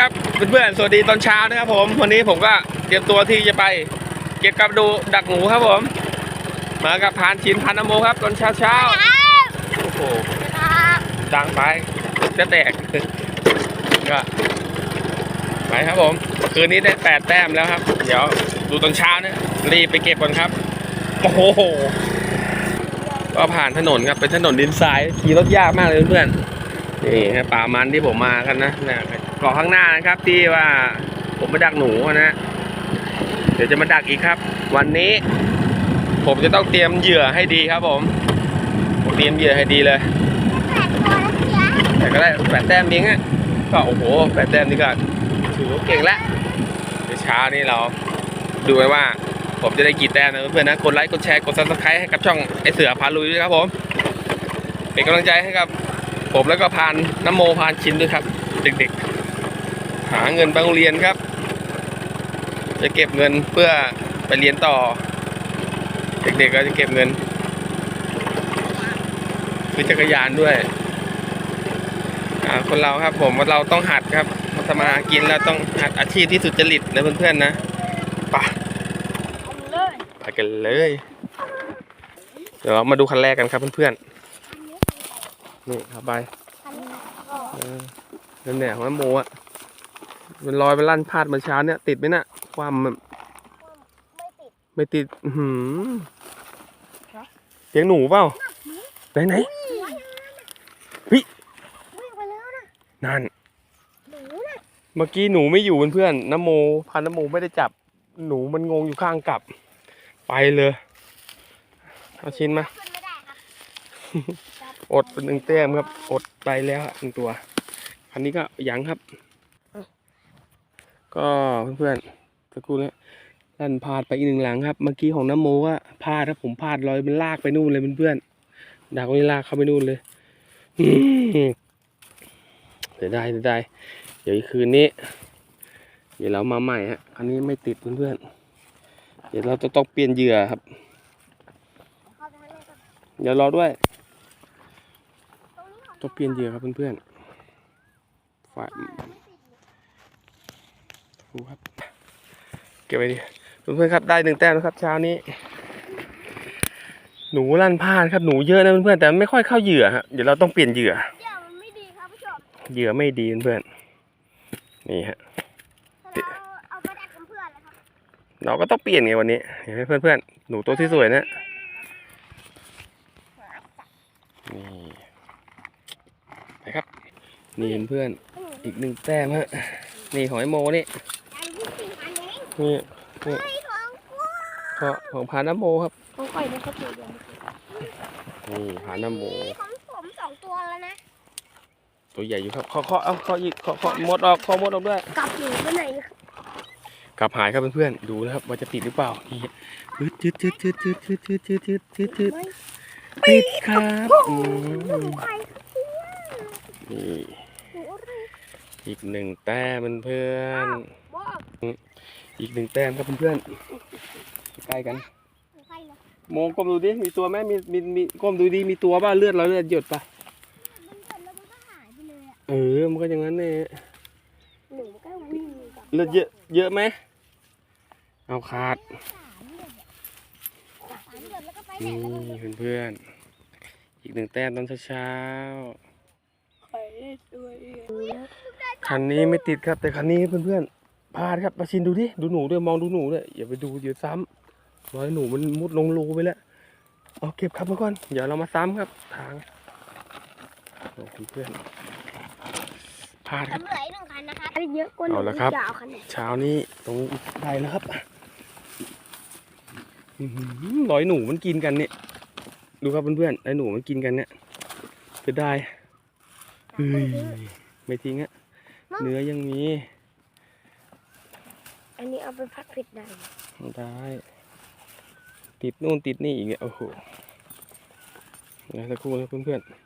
ครับเพื่อนๆ สวัสดีตอนเช้านะครับผม วันนี้ผมก็เตรียมตัวที่จะไป เก็บกับดูดักหนูครับผม มากับพานชินพันนโมครับตอนเช้าเช้าโอ้โหดังไปจะแตกก็ไปครับผม คืนนี้ได้แปดแต้มแล้วครับ เดี๋ยวดูตอนเช้าเนี่ยรีบไปเก็บก่อนครับ โอ้โห ก็ผ่านถนนครับเป็นถนนดินทรายขี่รถยากมากเลยเพื่อนๆนี่ป่ามันที่ผมมากันนะนะ กาะข้างหน้านะครับ ที่ว่าผมไปดักหนูนะ เดี๋ยวจะมาดักอีกครับ วันนี้ ผมจะต้องเตรียมเหยื่อให้ดีครับผมผมเตรียมเหยื่อให้ดีเลยแต่ก็ได้แปดแต้มเองอะก็โอ้โหแปดแต้มนี่ก็ถือว่าเก่งแล้วเดี๋ยวเช้านี้เราดูกันว่าผมจะได้กี่แต้มนะเพื่อนๆนะกดไลค์กดแชร์กดซับสไครต์ให้กับช่องไอเสือพาลุยด้วยครับผมเป็นกำลังใจให้กับ ผมแล้วก็พานน้ำโมพานชินด้วยครับ เด็กๆ หาเงินไปโรงเรียนครับ จะเก็บเงินเพื่อไปเรียนต่อ เด็กๆก็จะเก็บเงินซื้อจักรยานด้วยอ่าคนเราครับผมว่าเราต้องหัดครับมาทำมาหากินเราต้องหัดอาชีพที่สุจริตนะเพื่อนๆนะไปไปกันเลย เดี๋ยวเรามาดูคันแรกกันครับเพื่อนๆนี่ครับไปเออนั่นแหละของน้ำโมอะ มันลอยไปลั่นพลาดเมื่อเช้าเนี่ยติดไหมน่ะความมันไม่ติดอื้อหือเสียงหนูเปล่า ไหนไหนนั่น เมื่อกี้หนูไม่อยู่เพื่อนๆน้ำโม พันน้ำโมไม่ได้จับ หนูมันงงอยู่ข้างกลับ ไปเลย เอาชิ้นมา อดเป็นหนึ่งแต้มครับ อดไปแล้วหนึ่งตัวคันนี้ก็ยังครับ ก็เพื่อนๆสักครู่นะลั่นพาดไปอีกหนึ่งหลังครับ เมื่อกี้ของน้ำโมก็พาดครับผมพาดลอยมันลากไปนู่นเลยเพื่อนๆดักไว้ลากเข้าไปนู่นเลยเสียดายเสียดายเดี๋ยวคืนนี้ เดี๋ยวเรามาใหม่ฮะอันนี้ไม่ติดเพื่อนๆเดี๋ยวเราจะต้องเปลี่ยนเหยื่อครับ เดี๋ยวรอด้วยต้องเปลี่ยนเหยื่อครับเพื่อนๆฝ่าก ดูครับ เก็บไปดิเพื่อนๆครับได้หนึ่งแต้มแล้วครับ เช้านี้ หนูลั่นพลาดครับหนูเยอะนะเพื่อนๆแต่ไม่ค่อยเข้าเหยื่อฮะเดี๋ยวเราต้องเปลี่ยนเหยื่อเดี๋ยวมันไม่ดีครับผู้ชมเหยื่อไม่ดีเพื่อนๆนี่ฮะเราเอาไปดักกับเพื่อนเลยครับเราก็ต้องเปลี่ยนไงวันนี้เห็นไหมเพื่อนๆหนูตัวที่สวยเนะนี่นะครับนี่เพื่อนๆอีกหนึ่งแต้มฮะนี่ของไอโมนี่อันที่สี่อั นเองนี่เฮ้ยของกูของของพาน้ำโมครับของข่อยนะครับตัวเดียวนี่พาน้ำโมของผมสองตัวแล้วนะตัวใหญ่อยู่ครับเคาะเคาะเอาเคาะอีกเคาะเคาะมดออกเคาะมดออกด้วยกลับอยู่ไปไหนกลับหายครับเพื่อนๆดูนะครับว่าจะติดหรือเปล่านี่ยืดยืดยืดยืดยืดยืดยืดยืดยืดยืดยืดไม่ติดครับอืมใครนี่หนูอะไรอีกหนึ่งแต้มเพื่อนบ อกๆอีกหนึ่งแต้มครับเพื่อนๆใกล้กันใครเหรอโมงก้มดูดิมีตัวไหมมีมีมีก้มดูดิมีตัวป่ะเลือดเราเลือดหยดป่ะมันเกิดแล้วมันก็หายไปเลยอะเออมันก็อย่างนั้นเนี่ยหนูก็วิ่งกับเลือดเยอะเยอะไหมเอาขาดสามเดือนสามเดือนแล้วก็ไปไหนนี่แล้วเพื่อนๆอีกหนึ่งแต้มตอนเช้าไปด้วยๆคันนี้ไม่ติดครับแต่คันนี้เพื่อนๆ พลาดครับมาชินดูดิดูหนูด้วยมองดูหนูด้วยอย่าไปดูเดี๋ยวซ้ำร้อยหนูมันมุดลงรูไปแล้วเอาเก็บครับทุกคนเดี๋ยวเรามาซ้ำครับ ทางโอ้เพื่อนๆพลาดครับทำเหลืออีกหนึ่งคันนะคะเยอะกว่าหนูเอาละครับจะเอาคันไหนเช้านี้ตรงได้แล้วครับอื้อหือร้อยหนูมันกินกันเนี่ย ดูครับเพื่อนๆไอ้หนูมันกินกันเนี่ยจะได้เฮ้ยไม่ทิ้งอะเนื้อยังมี อันนี้เอาไปพัดผิดได้ได้ ติดนู่นติดนี่อีกเนี่ยโอ้โหนะสักครู่นะเพื่อนๆ